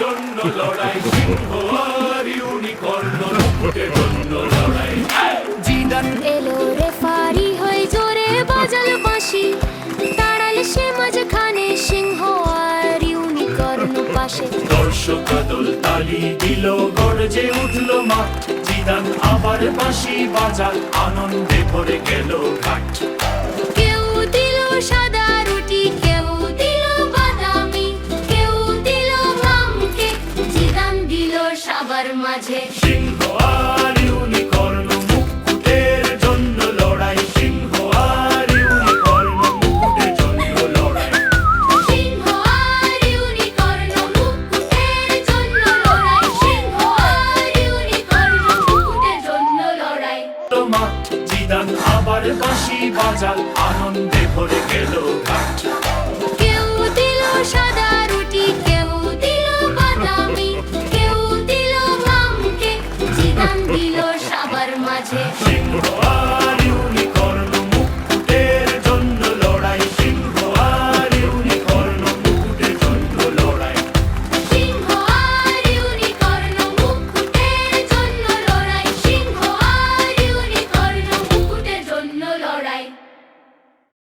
জন্য লড়াই সিংহ আর ইউনিকর্ন মুকুটের জন্য লড়াই। জিদান এলো রেফারি হয়ে জোরে বাজালো বাঁশি। দাঁড়ালে সে মাঝখানে সিংহ আর ইউনিকর্ন পাশে। দর্শক দল তালি দিল গর্জে উঠল মাঠ জিদান আবার বাঁশি বাজাল আনন্দে ভরে গেল ঘাট। মাঝে। সিংহ আর ইউনিকর্ন মুকুটের জন্য লড়াই। সিংহ আর ইউনিকর্ন মুকুটের জন্য লড়াই। সিংহ আর ইউনিকর্ন মুকুটের জন্য লড়াই। সিংহ আর ইউনিকর্ন মুকুটের জন্য লড়াই। তো মাঠ জিদান আবার বাঁশি বাজাল আনন্দে Niech prowadził mi